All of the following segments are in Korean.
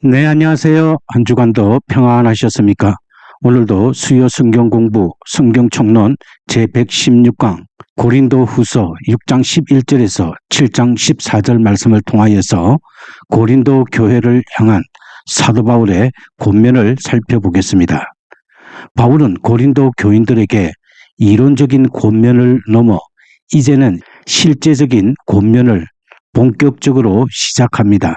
네, 안녕하세요. 한 주간도 평안하셨습니까? 오늘도 수요 성경 공부 성경 총론 제116강 고린도 후서 6장 11절에서 7장 14절 말씀을 통하여서 고린도 교회를 향한 사도 바울의 권면을 살펴보겠습니다. 바울은 고린도 교인들에게 이론적인 권면을 넘어 이제는 실제적인 권면을 본격적으로 시작합니다.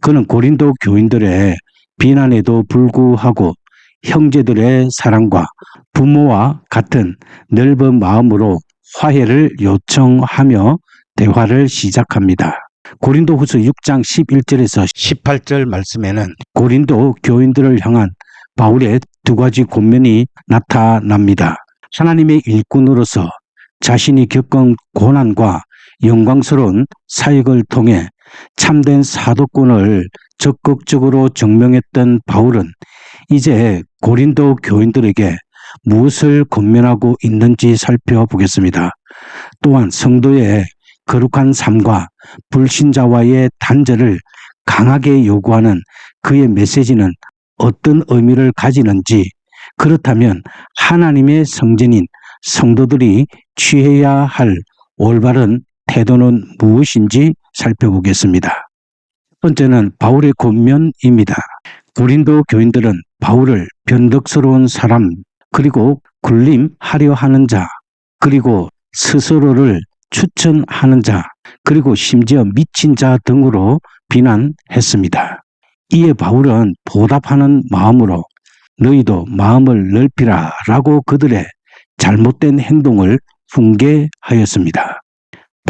그는 고린도 교인들의 비난에도 불구하고 형제들의 사랑과 부모와 같은 넓은 마음으로 화해를 요청하며 대화를 시작합니다. 고린도 후서 6장 11절에서 18절 말씀에는 고린도 교인들을 향한 바울의 두 가지 권면이 나타납니다. 하나님의 일꾼으로서 자신이 겪은 고난과 영광스러운 사역을 통해 참된 사도권을 적극적으로 증명했던 바울은 이제 고린도 교인들에게 무엇을 권면하고 있는지 살펴보겠습니다. 또한 성도의 거룩한 삶과 불신자와의 단절을 강하게 요구하는 그의 메시지는 어떤 의미를 가지는지 그렇다면 하나님의 성전인 성도들이 취해야 할 올바른 태도는 무엇인지 살펴보겠습니다. 첫 번째는 바울의 권면입니다. 고린도 교인들은 바울을 변덕스러운 사람, 그리고 군림하려 하는 자, 그리고 스스로를 추천하는 자, 그리고 심지어 미친 자 등으로 비난했습니다. 이에 바울은 보답하는 마음으로 너희도 마음을 넓히라 라고 그들의 잘못된 행동을 훈계하였습니다.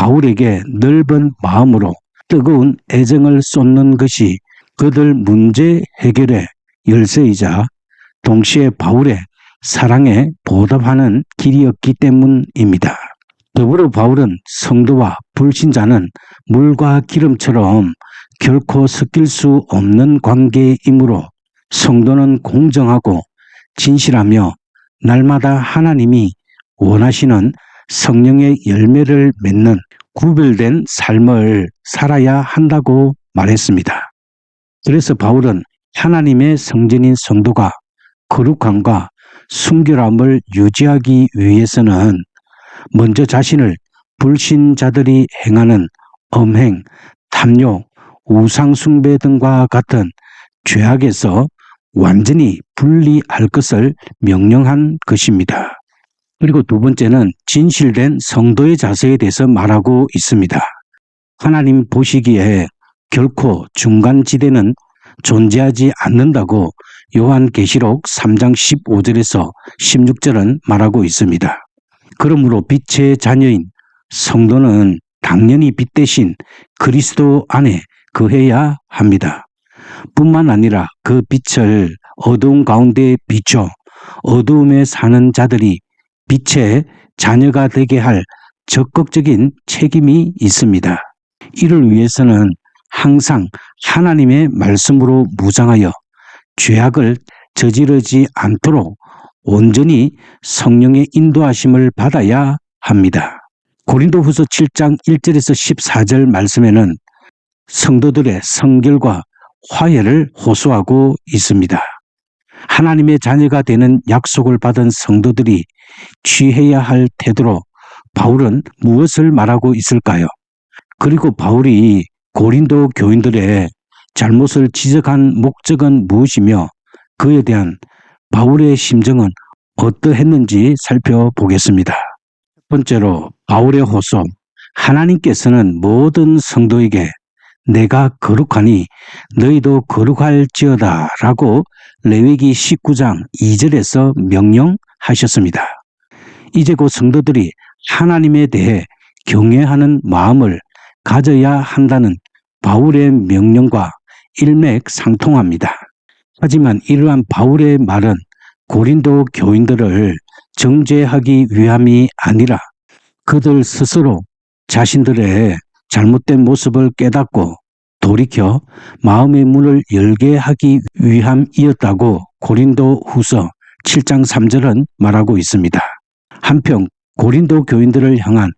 바울에게 넓은 마음으로 뜨거운 애정을 쏟는 것이 그들 문제 해결의 열쇠이자 동시에 바울의 사랑에 보답하는 길이었기 때문입니다. 더불어 바울은 성도와 불신자는 물과 기름처럼 결코 섞일 수 없는 관계이므로 성도는 공정하고 진실하며 날마다 하나님이 원하시는 성령의 열매를 맺는 구별된 삶을 살아야 한다고 말했습니다. 그래서 바울은 하나님의 성전인 성도가 거룩함과 순결함을 유지하기 위해서는 먼저 자신을 불신자들이 행하는 엄행, 탐욕, 우상숭배 등과 같은 죄악에서 완전히 분리할 것을 명령한 것입니다. 그리고 두 번째는 진실된 성도의 자세에 대해서 말하고 있습니다. 하나님 보시기에 결코 중간지대는 존재하지 않는다고 요한계시록 3장 15절에서 16절은 말하고 있습니다. 그러므로 빛의 자녀인 성도는 당연히 빛 대신 그리스도 안에 거해야 합니다. 뿐만 아니라 그 빛을 어두운 가운데 비춰 어두움에 사는 자들이 빛의 자녀가 되게 할 적극적인 책임이 있습니다. 이를 위해서는 항상 하나님의 말씀으로 무장하여 죄악을 저지르지 않도록 온전히 성령의 인도하심을 받아야 합니다. 고린도 후서 7장 1절에서 14절 말씀에는 성도들의 성결과 화해를 호소하고 있습니다. 하나님의 자녀가 되는 약속을 받은 성도들이 취해야 할 태도로 바울은 무엇을 말하고 있을까요? 그리고 바울이 고린도 교인들의 잘못을 지적한 목적은 무엇이며 그에 대한 바울의 심정은 어떠했는지 살펴보겠습니다. 첫 번째로 바울의 호소. 하나님께서는 모든 성도에게 내가 거룩하니 너희도 거룩할지어다 라고 레위기 19장 2절에서 명령하셨습니다. 이제 곧 성도들이 하나님에 대해 경외하는 마음을 가져야 한다는 바울의 명령과 일맥상통합니다. 하지만 이러한 바울의 말은 고린도 교인들을 정죄하기 위함이 아니라 그들 스스로 자신들의 잘못된 모습을 깨닫고 돌이켜 마음의 문을 열게 하기 위함이었다고 고린도 후서 7장 3절은 말하고 있습니다. 한편 고린도 교인들을 향한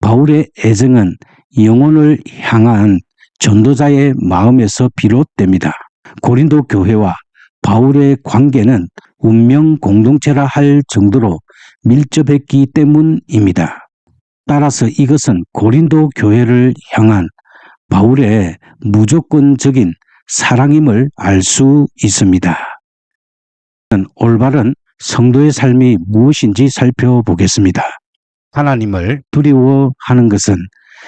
바울의 애정은 영혼을 향한 전도자의 마음에서 비롯됩니다. 고린도 교회와 바울의 관계는 운명 공동체라 할 정도로 밀접했기 때문입니다. 따라서 이것은 고린도 교회를 향한 바울의 무조건적인 사랑임을 알 수 있습니다. 올바른 성도의 삶이 무엇인지 살펴보겠습니다. 하나님을 두려워하는 것은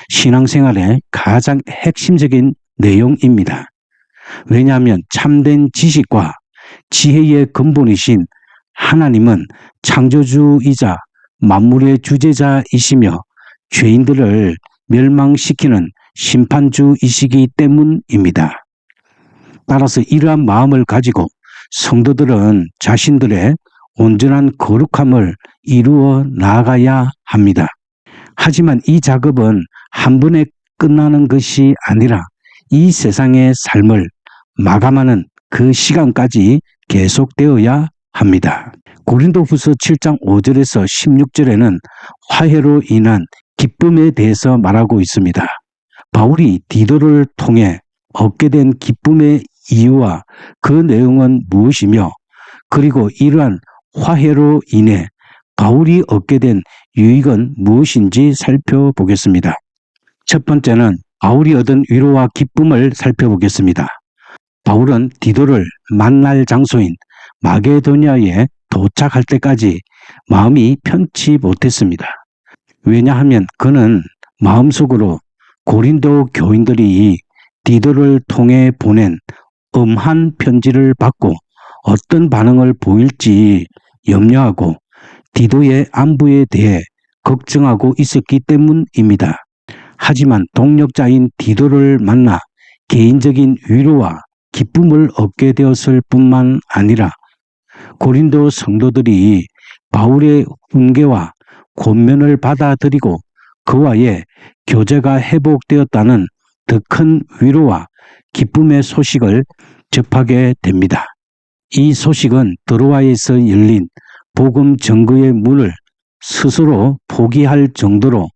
신앙생활의 가장 핵심적인 내용입니다. 왜냐하면 참된 지식과 지혜의 근본이신 하나님은 창조주이자 만물의 주제자이시며 죄인들을 멸망시키는 심판주이시기 때문입니다. 따라서 이러한 마음을 가지고 성도들은 자신들의 온전한 거룩함을 이루어 나아가야 합니다. 하지만 이 작업은 한 번에 끝나는 것이 아니라 이 세상의 삶을 마감하는 그 시간까지 계속되어야 합니다. 고린도 후서 7장 5절에서 16절에는 화해로 인한 기쁨에 대해서 말하고 있습니다. 바울이 디도를 통해 얻게 된 기쁨의 이유와 그 내용은 무엇이며 그리고 이러한 화해로 인해 바울이 얻게 된 유익은 무엇인지 살펴보겠습니다. 첫 번째는 바울이 얻은 위로와 기쁨을 살펴보겠습니다. 바울은 디도를 만날 장소인 마게도니아에 도착할 때까지 마음이 편치 못했습니다. 왜냐하면 그는 마음속으로 고린도 교인들이 디도를 통해 보낸 음한 편지를 받고 어떤 반응을 보일지 염려하고 디도의 안부에 대해 걱정하고 있었기 때문입니다. 하지만 동력자인 디도를 만나 개인적인 위로와 기쁨을 얻게 되었을 뿐만 아니라 고린도 성도들이 바울의 훈계와 권면을 받아들이고 그와의 교제가 회복되었다는 더 큰 위로와 기쁨의 소식을 접하게 됩니다. 이 소식은 드로아에서 열린 복음 정거의 문을 스스로 포기할 정도로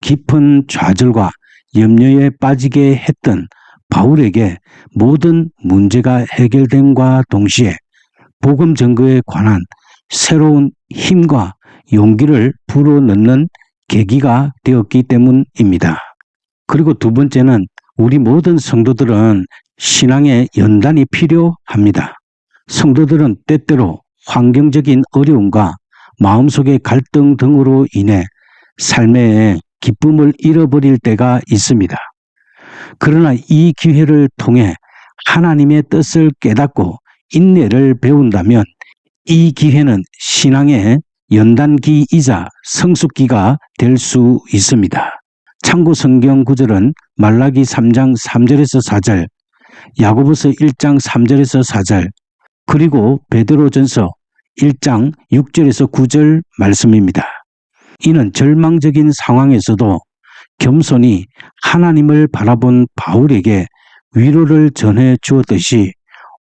깊은 좌절과 염려에 빠지게 했던 바울에게 모든 문제가 해결됨과 동시에 복음 증거에 관한 새로운 힘과 용기를 불어넣는 계기가 되었기 때문입니다. 그리고 두 번째는 우리 모든 성도들은 신앙의 연단이 필요합니다. 성도들은 때때로 환경적인 어려움과 마음속의 갈등 등으로 인해 삶의 기쁨을 잃어버릴 때가 있습니다. 그러나 이 기회를 통해 하나님의 뜻을 깨닫고 인내를 배운다면 이 기회는 신앙의 연단기이자 성숙기가 될 수 있습니다. 참고 성경 구절은 말라기 3장 3절에서 4절, 야고보서 1장 3절에서 4절, 그리고 베드로전서 1장 6절에서 9절 말씀입니다. 이는 절망적인 상황에서도 겸손히 하나님을 바라본 바울에게 위로를 전해 주었듯이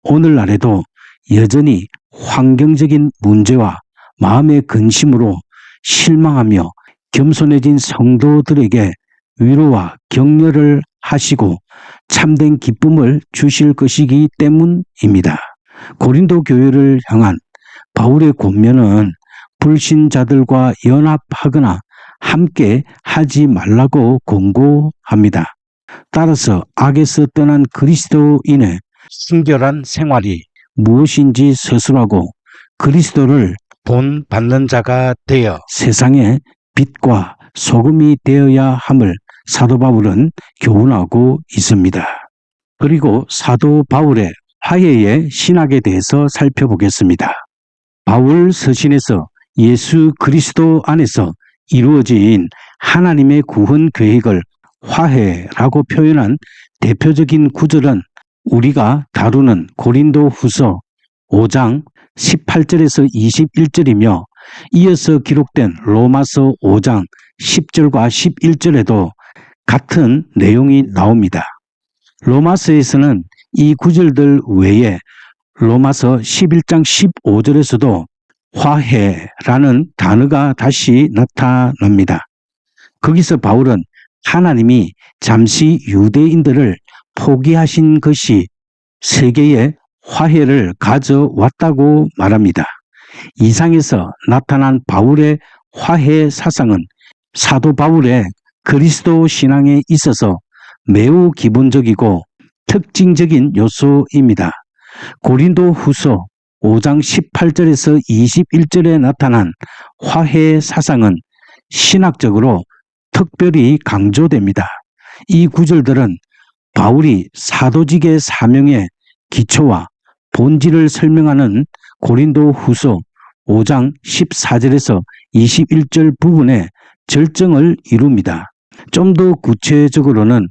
오늘날에도 여전히 환경적인 문제와 마음의 근심으로 실망하며 겸손해진 성도들에게 위로와 격려를 하시고 참된 기쁨을 주실 것이기 때문입니다. 고린도 교회를 향한 바울의 권면은 불신자들과 연합하거나 함께 하지 말라고 권고합니다. 따라서 악에서 떠난 그리스도인의 순결한 생활이 무엇인지 서술하고 그리스도를 본 받는 자가 되어 세상의 빛과 소금이 되어야 함을 사도 바울은 교훈하고 있습니다. 그리고 사도 바울의 화해의 신학에 대해서 살펴보겠습니다. 바울 서신에서 예수 그리스도 안에서 이루어진 하나님의 구원 계획을 화해라고 표현한 대표적인 구절은 우리가 다루는 고린도 후서 5장 18절에서 21절이며 이어서 기록된 로마서 5장 10절과 11절에도 같은 내용이 나옵니다. 로마서에서는 이 구절들 외에 로마서 11장 15절에서도 화해라는 단어가 다시 나타납니다. 거기서 바울은 하나님이 잠시 유대인들을 포기하신 것이 세계에 화해를 가져왔다고 말합니다. 이상에서 나타난 바울의 화해 사상은 사도 바울의 그리스도 신앙에 있어서 매우 기본적이고 특징적인 요소입니다. 고린도 후서 5장 18절에서 21절에 나타난 화해 사상은 신학적으로 특별히 강조됩니다. 이 구절들은 바울이 사도직의 사명의 기초와 본질을 설명하는 고린도 후서 5장 14절에서 21절 부분에 절정을 이룹니다. 좀 더 구체적으로는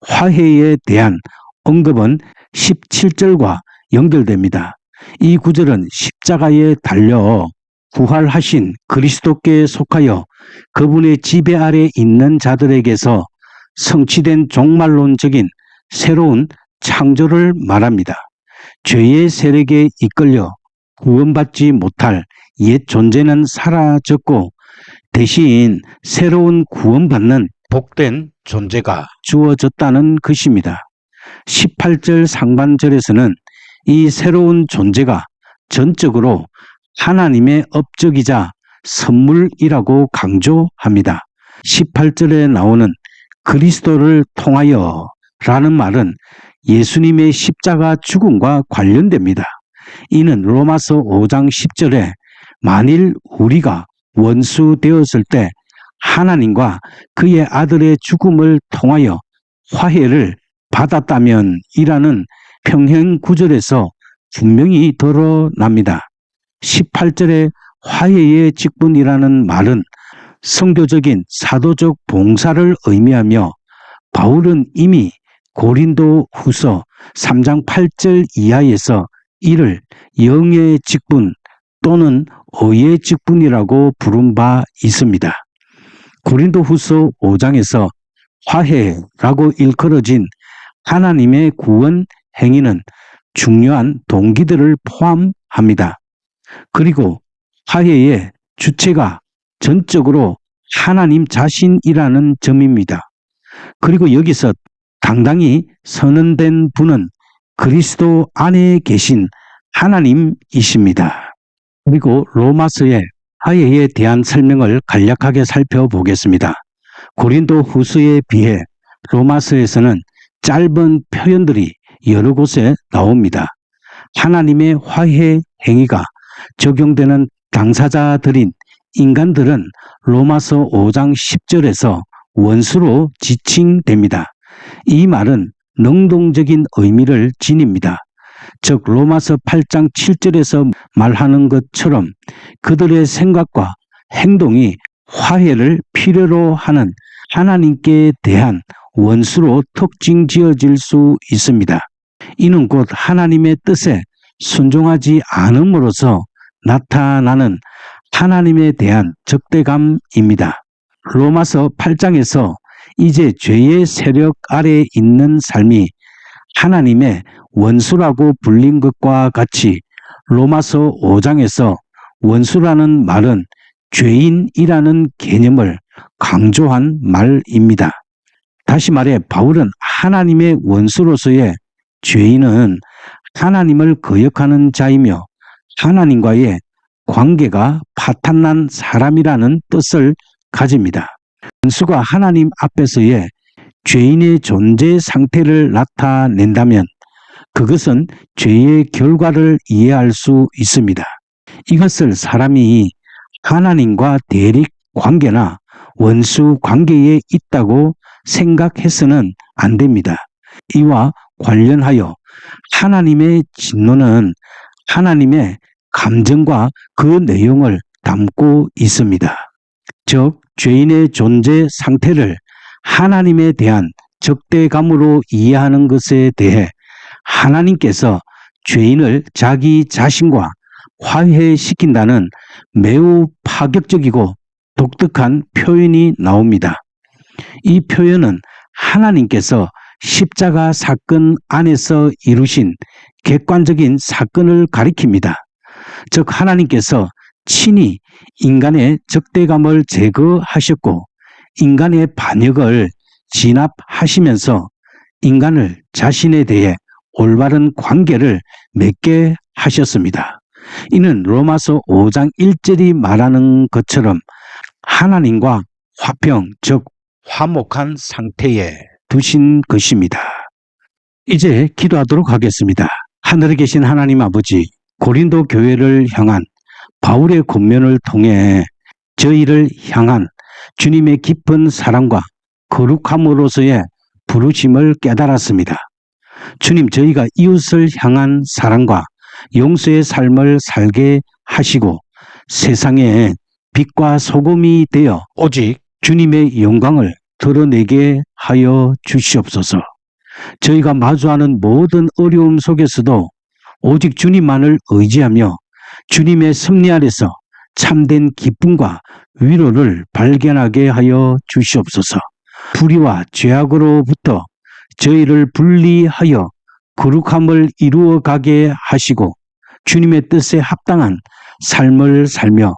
화해에 대한 언급은 17절과 연결됩니다. 이 구절은 십자가에 달려 부활하신 그리스도께 속하여 그분의 지배 아래 있는 자들에게서 성취된 종말론적인 새로운 창조를 말합니다. 죄의 세력에 이끌려 구원받지 못할 옛 존재는 사라졌고 대신 새로운 구원받는 복된 존재가 주어졌다는 것입니다. 18절 상반절에서는 이 새로운 존재가 전적으로 하나님의 업적이자 선물이라고 강조합니다. 18절에 나오는 그리스도를 통하여 라는 말은 예수님의 십자가 죽음과 관련됩니다. 이는 로마서 5장 10절에 만일 우리가 원수 되었을 때 하나님과 그의 아들의 죽음을 통하여 화해를 받았다면 이라는 평행 구절에서 분명히 드러납니다. 18절에 화해의 직분이라는 말은 성교적인 사도적 봉사를 의미하며 바울은 이미 고린도 후서 3장 8절 이하에서 이를 영의 직분 또는 의의 직분이라고 부른 바 있습니다. 고린도 후서 5장에서 화해라고 일컬어진 하나님의 구원 행위는 중요한 동기들을 포함합니다. 그리고 화해의 주체가 전적으로 하나님 자신이라는 점입니다. 그리고 여기서 당당히 선언된 분은 그리스도 안에 계신 하나님이십니다. 그리고 로마서의 화해에 대한 설명을 간략하게 살펴보겠습니다. 고린도 후서에 비해 로마서에서는 짧은 표현들이 여러 곳에 나옵니다. 하나님의 화해 행위가 적용되는 당사자들인 인간들은 로마서 5장 10절에서 원수로 지칭됩니다. 이 말은 능동적인 의미를 지닙니다. 즉 로마서 8장 7절에서 말하는 것처럼 그들의 생각과 행동이 화해를 필요로 하는 하나님께 대한 원수로 특징 지어질 수 있습니다. 이는 곧 하나님의 뜻에 순종하지 않음으로써 나타나는 하나님에 대한 적대감입니다. 로마서 8장에서 이제 죄의 세력 아래 있는 삶이 하나님의 원수라고 불린 것과 같이 로마서 5장에서 원수라는 말은 죄인이라는 개념을 강조한 말입니다. 다시 말해 바울은 하나님의 원수로서의 죄인은 하나님을 거역하는 자이며 하나님과의 관계가 파탄난 사람이라는 뜻을 가집니다. 원수가 하나님 앞에서의 죄인의 존재 상태를 나타낸다면 그것은 죄의 결과를 이해할 수 있습니다. 이것을 사람이 하나님과 대립 관계나 원수 관계에 있다고 생각해서는 안 됩니다. 이와 관련하여 하나님의 진노는 하나님의 감정과 그 내용을 담고 있습니다. 즉, 죄인의 존재 상태를 하나님에 대한 적대감으로 이해하는 것에 대해 하나님께서 죄인을 자기 자신과 화해시킨다는 매우 파격적이고 독특한 표현이 나옵니다. 이 표현은 하나님께서 십자가 사건 안에서 이루신 객관적인 사건을 가리킵니다. 즉 하나님께서 친히 인간의 적대감을 제거하셨고 인간의 반역을 진압하시면서 인간을 자신에 대해 올바른 관계를 맺게 하셨습니다. 이는 로마서 5장 1절이 말하는 것처럼 하나님과 화평, 즉 화목한 상태에 두신 것입니다. 이제 기도하도록 하겠습니다. 하늘에 계신 하나님 아버지, 고린도 교회를 향한 바울의 권면을 통해 저희를 향한 주님의 깊은 사랑과 거룩함으로서의 부르심을 깨달았습니다. 주님, 저희가 이웃을 향한 사랑과 용서의 삶을 살게 하시고 세상에 빛과 소금이 되어 오직 주님의 영광을 드러내게 하여 주시옵소서. 저희가 마주하는 모든 어려움 속에서도 오직 주님만을 의지하며 주님의 섭리 아래서 참된 기쁨과 위로를 발견하게 하여 주시옵소서. 불의와 죄악으로부터 저희를 분리하여 거룩함을 이루어 가게 하시고 주님의 뜻에 합당한 삶을 살며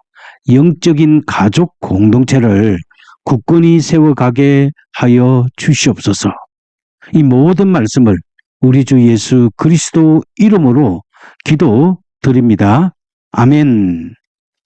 영적인 가족 공동체를 굳건히 세워가게 하여 주시옵소서. 이 모든 말씀을 우리 주 예수 그리스도 이름으로 기도 드립니다. 아멘.